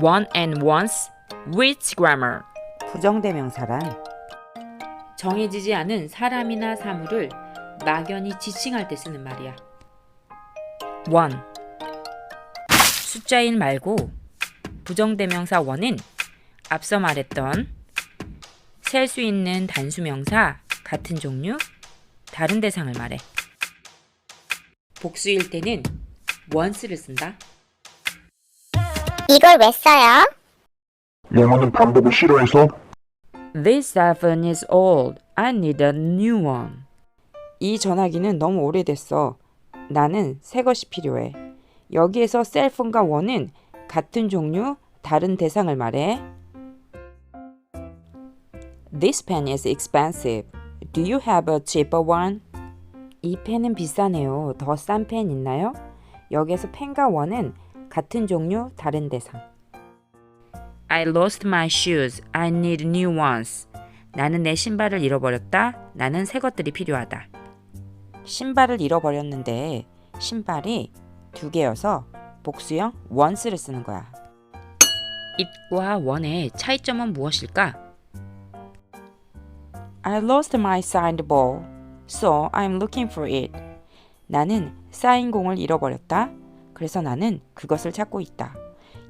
one and once with grammar. 부정대명사란 정해지지 않은 사람이나 사물을 막연히 지칭할 때 쓰는 말이야. one 숫자인 말고 부정대명사 one은 앞서 말했던 셀 수 있는 단수명사 같은 종류 다른 대상을 말해. 복수일 때는 once를 쓴다. 이걸 왜 써요? 영어는 반복을 싫어해서 This cell phone is old. I need a new one. 이 전화기는 너무 오래됐어. 나는 새 것이 필요해. 여기에서 셀폰과 원은 같은 종류, 다른 대상을 말해. This pen is expensive. Do you have a cheaper one? 이 펜은 비싸네요. 더 싼 펜 있나요? 여기에서 펜과 원은 같은 종류, 다른 대상. I lost my shoes. I need new ones. 나는 내 신발을 잃어버렸다. 나는 새 것들이 필요하다. 신발을 잃어버렸는데 신발이 두 개여서 복수형 once를 쓰는 거야. it과 one의 차이점은 무엇일까? I lost my signed ball, so I'm looking for it. 나는 사인 공을 잃어버렸다. 그래서 나는 그것을 찾고 있다.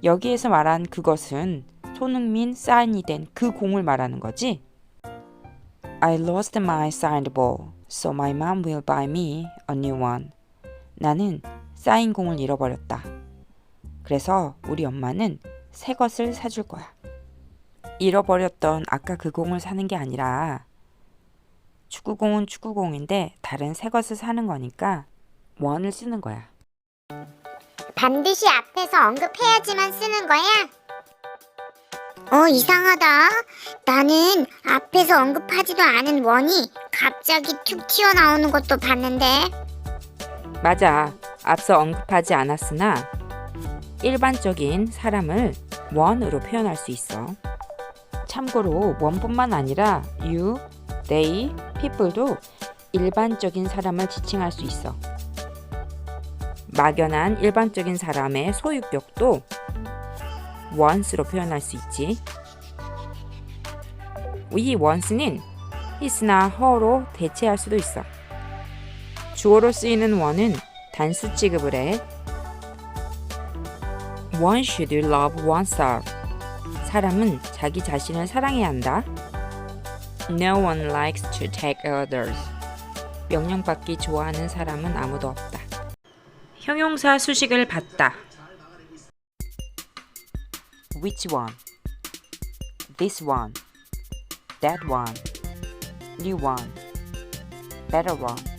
여기에서 말한 그것은 손흥민 사인이 된 그 공을 말하는 거지. I lost my signed ball, so my mom will buy me a new one. 나는 사인 공을 잃어버렸다. 그래서 우리 엄마는 새 것을 사줄 거야. 잃어버렸던 아까 그 공을 사는 게 아니라 축구공은 축구공인데 다른 새 것을 사는 거니까 원을 쓰는 거야. 반드시 앞에서 언급해야지만 쓰는 거야? 어, 이상하다. 나는 앞에서 언급하지도 않은 원이 갑자기 툭 튀어나오는 것도 봤는데. 맞아. 앞서 언급하지 않았으나 일반적인 사람을 원으로 표현할 수 있어. 참고로 원뿐만 아니라 you, they, people도 일반적인 사람을 지칭할 수 있어. 막연한 일반적인 사람의 소유격도 once로 표현할 수 있지. 이 once는 his나 her로 대체할 수도 있어. 주어로 쓰이는 one은 단수 취급을 해. One should love oneself. 사람은 자기 자신을 사랑해야 한다. No one likes to take others. 명령받기 좋아하는 사람은 아무도 없다. 형용사 수식을 받다. Which one? This one. That one. New one. Better one.